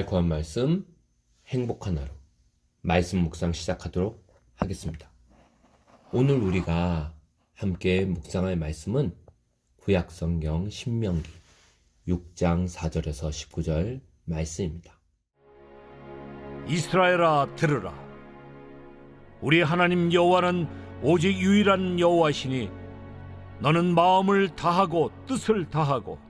달콤한 말씀, 행복한 하루. 말씀 묵상 시작하도록 하겠습니다. 오늘 우리가 함께 묵상할 말씀은 구약 성경 신명기 6장 4절에서 19절 말씀입니다. 이스라엘아 들으라 우리 하나님 여호와는 오직 유일한 여호와시니 너는 마음을 다하고 뜻을 다하고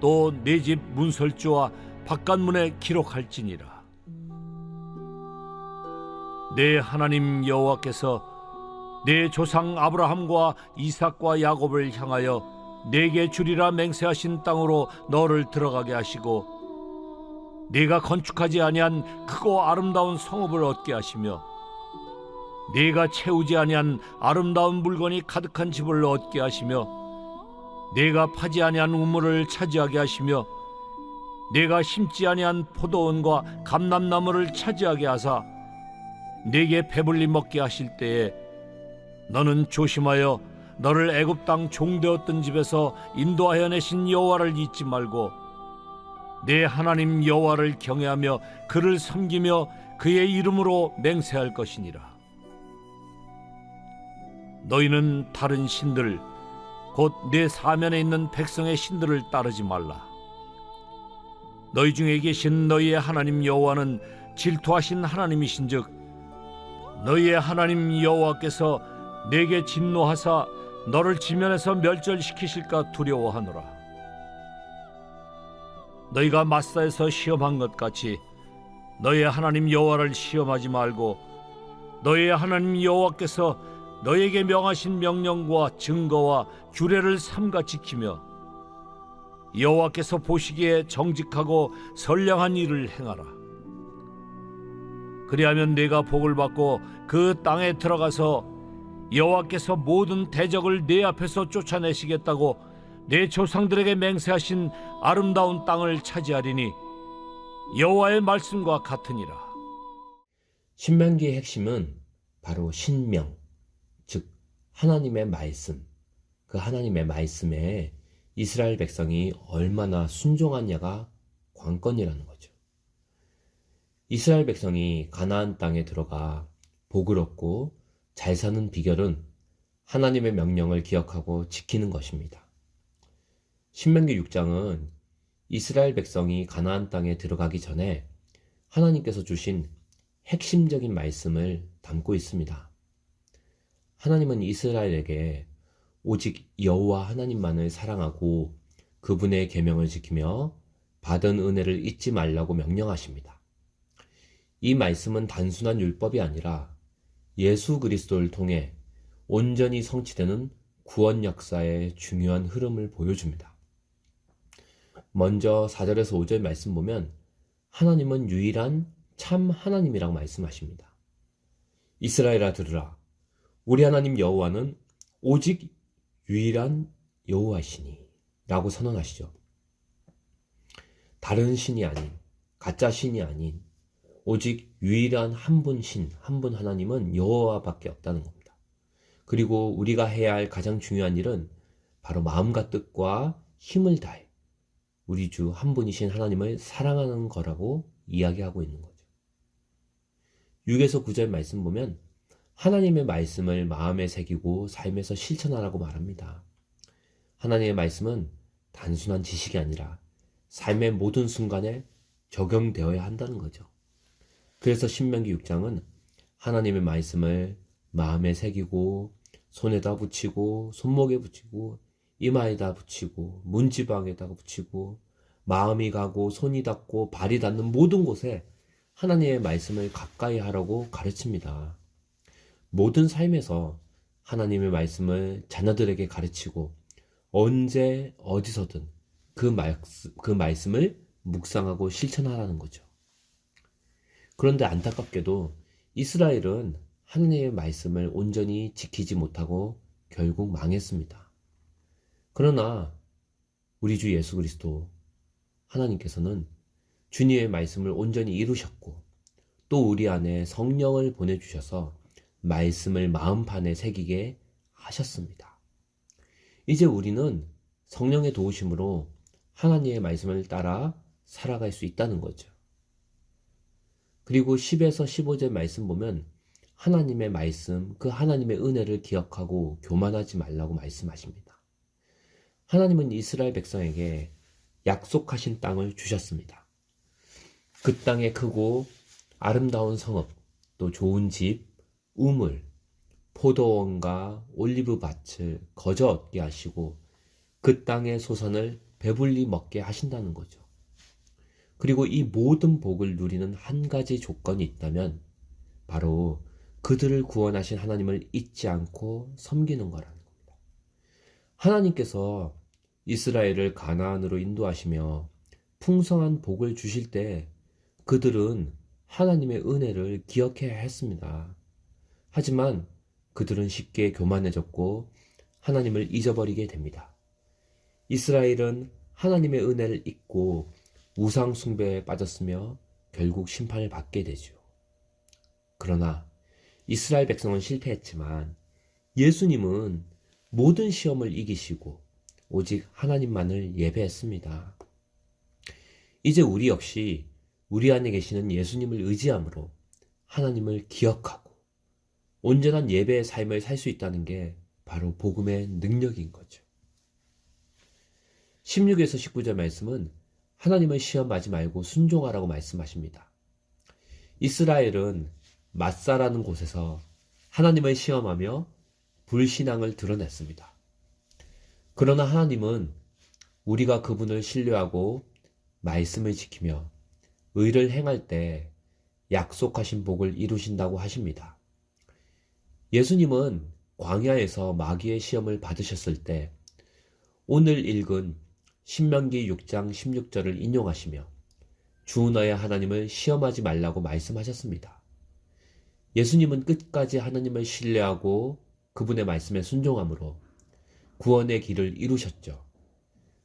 또내집 문설주와 바깥문에 기록할지니라. 내 하나님 여호와께서 내 조상 아브라함과 이삭과 야곱을 향하여 내게 주리라 맹세하신 땅으로 너를 들어가게 하시고 네가 건축하지 아니한 크고 아름다운 성읍을 얻게 하시며 네가 채우지 아니한 아름다운 물건이 가득한 집을 얻게 하시며 네가 파지 아니한 우물을 차지하게 하시며 네가 심지 아니한 포도원과 감람나무를 차지하게 하사 네게 배불리 먹게 하실 때에 너는 조심하여 너를 애굽 땅 종되었던 집에서 인도하여 내신 여호와를 잊지 말고 내 하나님 여호와를 경외하며 그를 섬기며 그의 이름으로 맹세할 것이니라. 너희는 다른 신들 곧 내 사면에 있는 백성의 신들을 따르지 말라. 너희 중에 계신 너희의 하나님 여호와는 질투하신 하나님이신즉 너희의 하나님 여호와께서 내게 진노하사 너를 지면에서 멸절시키실까 두려워하노라. 너희가 마사에서 시험한 것 같이 너희의 하나님 여호와를 시험하지 말고 너희의 하나님 여호와께서 너희에게 명하신 명령과 증거와 규례를 삼가 지키며 여호와께서 보시기에 정직하고 선량한 일을 행하라. 그리하면 네가 복을 받고 그 땅에 들어가서 여호와께서 모든 대적을 네 앞에서 쫓아내시겠다고 내 조상들에게 맹세하신 아름다운 땅을 차지하리니 여호와의 말씀과 같으니라. 신명기의 핵심은 바로 신명, 즉 하나님의 말씀. 그 하나님의 말씀에 이스라엘 백성이 얼마나 순종하냐가 관건이라는 거죠. 이스라엘 백성이 가나안 땅에 들어가 복을 얻고 잘 사는 비결은 하나님의 명령을 기억하고 지키는 것입니다. 신명기 6장은 이스라엘 백성이 가나안 땅에 들어가기 전에 하나님께서 주신 핵심적인 말씀을 담고 있습니다. 하나님은 이스라엘에게 오직 여호와 하나님만을 사랑하고 그분의 계명을 지키며 받은 은혜를 잊지 말라고 명령하십니다. 이 말씀은 단순한 율법이 아니라 예수 그리스도를 통해 온전히 성취되는 구원 역사의 중요한 흐름을 보여줍니다. 먼저 4절에서 5절 말씀 보면 하나님은 유일한 참 하나님이라고 말씀하십니다. 이스라엘아 들으라. 우리 하나님 여호와는 오직 유일한 여호와시니 라고 선언하시죠. 다른 신이 아닌 가짜 신이 아닌 오직 유일한 한 분 신, 한 분 하나님은 여호와밖에 없다는 겁니다. 그리고 우리가 해야 할 가장 중요한 일은 바로 마음과 뜻과 힘을 다해 우리 주 한 분이신 하나님을 사랑하는 거라고 이야기하고 있는 거죠. 6에서 9절 말씀 보면 하나님의 말씀을 마음에 새기고 삶에서 실천하라고 말합니다. 하나님의 말씀은 단순한 지식이 아니라 삶의 모든 순간에 적용되어야 한다는 거죠. 그래서 신명기 6장은 하나님의 말씀을 마음에 새기고 손에다 붙이고 손목에 붙이고 이마에다 붙이고 문지방에다 붙이고 마음이 가고 손이 닿고 발이 닿는 모든 곳에 하나님의 말씀을 가까이 하라고 가르칩니다. 모든 삶에서 하나님의 말씀을 자녀들에게 가르치고 언제 어디서든 그, 말, 그 말씀을 묵상하고 실천하라는 거죠. 그런데 안타깝게도 이스라엘은 하느님의 말씀을 온전히 지키지 못하고 결국 망했습니다. 그러나 우리 주 예수 그리스도 하나님께서는 주님의 말씀을 온전히 이루셨고 또 우리 안에 성령을 보내주셔서 말씀을 마음판에 새기게 하셨습니다. 이제 우리는 성령의 도우심으로 하나님의 말씀을 따라 살아갈 수 있다는 거죠. 그리고 10에서 15절 말씀 보면 하나님의 말씀, 그 하나님의 은혜를 기억하고 교만하지 말라고 말씀하십니다. 하나님은 이스라엘 백성에게 약속하신 땅을 주셨습니다. 그 땅에 크고 아름다운 성읍, 또 좋은 집, 우물, 포도원과 올리브 밭을 거저 얻게 하시고 그 땅의 소산을 배불리 먹게 하신다는 거죠. 그리고 이 모든 복을 누리는 한 가지 조건이 있다면 바로 그들을 구원하신 하나님을 잊지 않고 섬기는 거라는 겁니다. 하나님께서 이스라엘을 가나안으로 인도하시며 풍성한 복을 주실 때 그들은 하나님의 은혜를 기억해야 했습니다. 하지만 그들은 쉽게 교만해졌고 하나님을 잊어버리게 됩니다. 이스라엘은 하나님의 은혜를 잊고 우상 숭배에 빠졌으며 결국 심판을 받게 되죠. 그러나 이스라엘 백성은 실패했지만 예수님은 모든 시험을 이기시고 오직 하나님만을 예배했습니다. 이제 우리 역시 우리 안에 계시는 예수님을 의지함으로 하나님을 기억하고 온전한 예배의 삶을 살 수 있다는 게 바로 복음의 능력인 거죠. 16에서 19절 말씀은 하나님을 시험하지 말고 순종하라고 말씀하십니다. 이스라엘은 마사라는 곳에서 하나님을 시험하며 불신앙을 드러냈습니다. 그러나 하나님은 우리가 그분을 신뢰하고 말씀을 지키며 의를 행할 때 약속하신 복을 이루신다고 하십니다. 예수님은 광야에서 마귀의 시험을 받으셨을 때 오늘 읽은 신명기 6장 16절을 인용하시며 주 너의 하나님을 시험하지 말라고 말씀하셨습니다. 예수님은 끝까지 하나님을 신뢰하고 그분의 말씀에 순종함으로 구원의 길을 이루셨죠.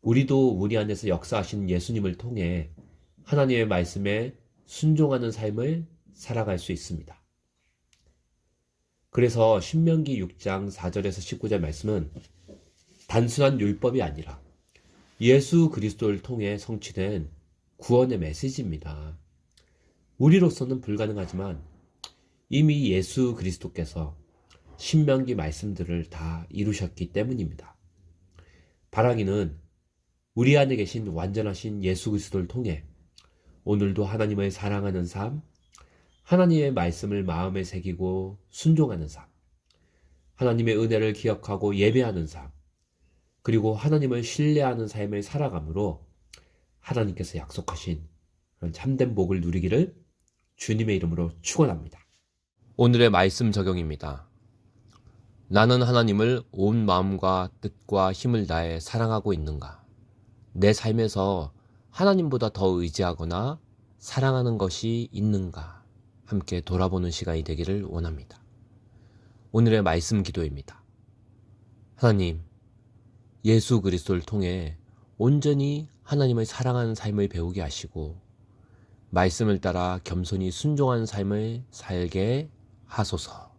우리도 우리 안에서 역사하신 예수님을 통해 하나님의 말씀에 순종하는 삶을 살아갈 수 있습니다. 그래서 신명기 6장 4절에서 19절 말씀은 단순한 율법이 아니라 예수 그리스도를 통해 성취된 구원의 메시지입니다. 우리로서는 불가능하지만 이미 예수 그리스도께서 신명기 말씀들을 다 이루셨기 때문입니다. 바라기는 우리 안에 계신 완전하신 예수 그리스도를 통해 오늘도 하나님을 사랑하는 삶, 하나님의 말씀을 마음에 새기고 순종하는 삶, 하나님의 은혜를 기억하고 예배하는 삶, 그리고 하나님을 신뢰하는 삶을 살아감으로 하나님께서 약속하신 그런 참된 복을 누리기를 주님의 이름으로 축원합니다. 오늘의 말씀 적용입니다. 나는 하나님을 온 마음과 뜻과 힘을 다해 사랑하고 있는가? 내 삶에서 하나님보다 더 의지하거나 사랑하는 것이 있는가? 함께 돌아보는 시간이 되기를 원합니다. 오늘의 말씀 기도입니다. 하나님, 예수 그리스도를 통해 온전히 하나님을 사랑하는 삶을 배우게 하시고 말씀을 따라 겸손히 순종하는 삶을 살게 하소서.